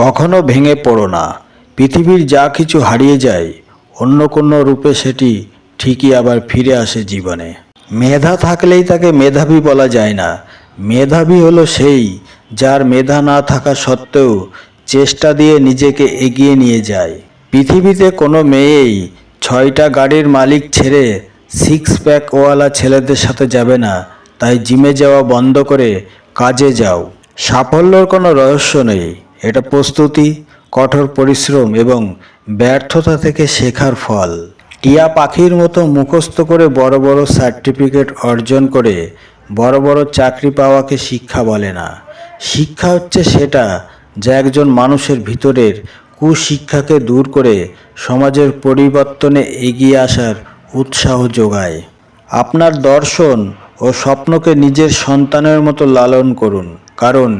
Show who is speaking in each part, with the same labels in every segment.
Speaker 1: কখনো ভেঙে পড়ো না। পৃথিবীর যা কিছু হারিয়ে যায়, অন্য কোনো রূপে সেটি ঠিকই আবার ফিরে আসে জীবনে। মেধা থাকলেই তাকে মেধাবী বলা যায় না। মেধাবী হলো সেই যার মেধা না থাকা সত্ত্বেও চেষ্টা দিয়ে নিজেকে এগিয়ে নিয়ে যায়। পৃথিবীতে কোনো মেয়েই ছয়টা গাড়ির মালিক ছেড়ে সিক্স প্যাকওয়ালা ছেলেদের সাথে যাবে না। তাই জিমে যাওয়া বন্ধ করে কাজে যাও। সাফল্যর কোনো রহস্য নেই। এটা প্রস্তুতি, কঠোর পরিশ্রম এবং ব্যর্থতা থেকে শেখার ফল। টিয়া পাখির মতো মুখস্থ করে বড় বড় সার্টিফিকেট অর্জন করে বড় বড় চাকরি পাওয়াকে শিক্ষা বলে না। শিক্ষা হচ্ছে সেটা যা একজন মানুষের ভিতরের কুশিক্ষাকে দূর করে সমাজের পরিবর্তনে এগিয়ে আসার উৎসাহ যোগায়। আপনার দর্শন ও স্বপ্নকে নিজের সন্তানের মতো লালন করুন। কারণ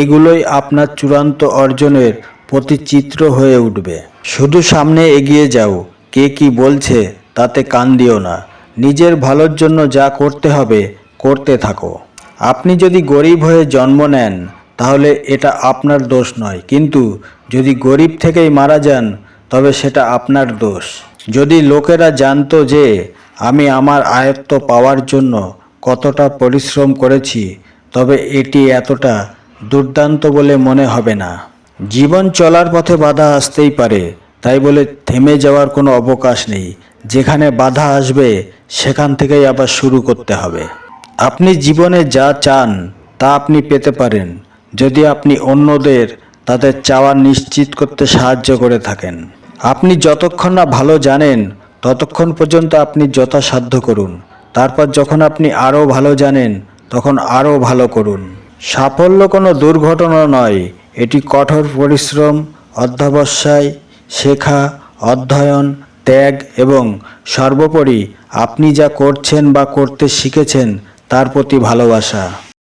Speaker 1: এগুলোই আপনার চূড়ান্ত অর্জনের প্রতিচিত্র হয়ে উঠবে। শুধু সামনে এগিয়ে যাও, কে কি বলছে তাতে কান দিও না। নিজের ভালোর জন্য যা করতে হবে, করতে থাকো। আপনি যদি গরিব হয়ে জন্ম নেন, তাহলে এটা আপনার দোষ নয়। কিন্তু যদি গরিব থেকেই মারা যান, তবে সেটা আপনার দোষ। যদি লোকেরা জানতো যে আমি আমার আয়ত্ত পাওয়ার জন্য কতটা পরিশ্রম করেছি তবে এটি এতটা দুর্দান্ত বলে মনে হবে না। জীবন চলার পথে বাধা আসতেই পারে, তাই বলে থেমে যাওয়ার কোনো অবকাশ নেই। যেখানে বাধা আসবে, সেখান থেকেই আবার শুরু করতে হবে। আপনি জীবনে যা চান, তা আপনি পেতে পারেন। যদি আপনি অন্যদের তাদের চাওয়া নিশ্চিত করতে সাহায্য করে থাকেন। আপনি যতক্ষণ না ভালো জানেন, ততক্ষণ পর্যন্ত আপনি যথাসাধ্য করুন। তারপর যখন আপনি আরও ভালো জানেন তখন আরও ভালো করুন। সাফল্য কোনো দুর্ঘটনা নয়। এটি কঠোর পরিশ্রম, অধ্যবসায়, শেখা, অধ্যয়ন, ত্যাগ এবং সর্বোপরি আপনি যা করছেন বা করতে শিখেছেন তার প্রতি ভালোবাসা।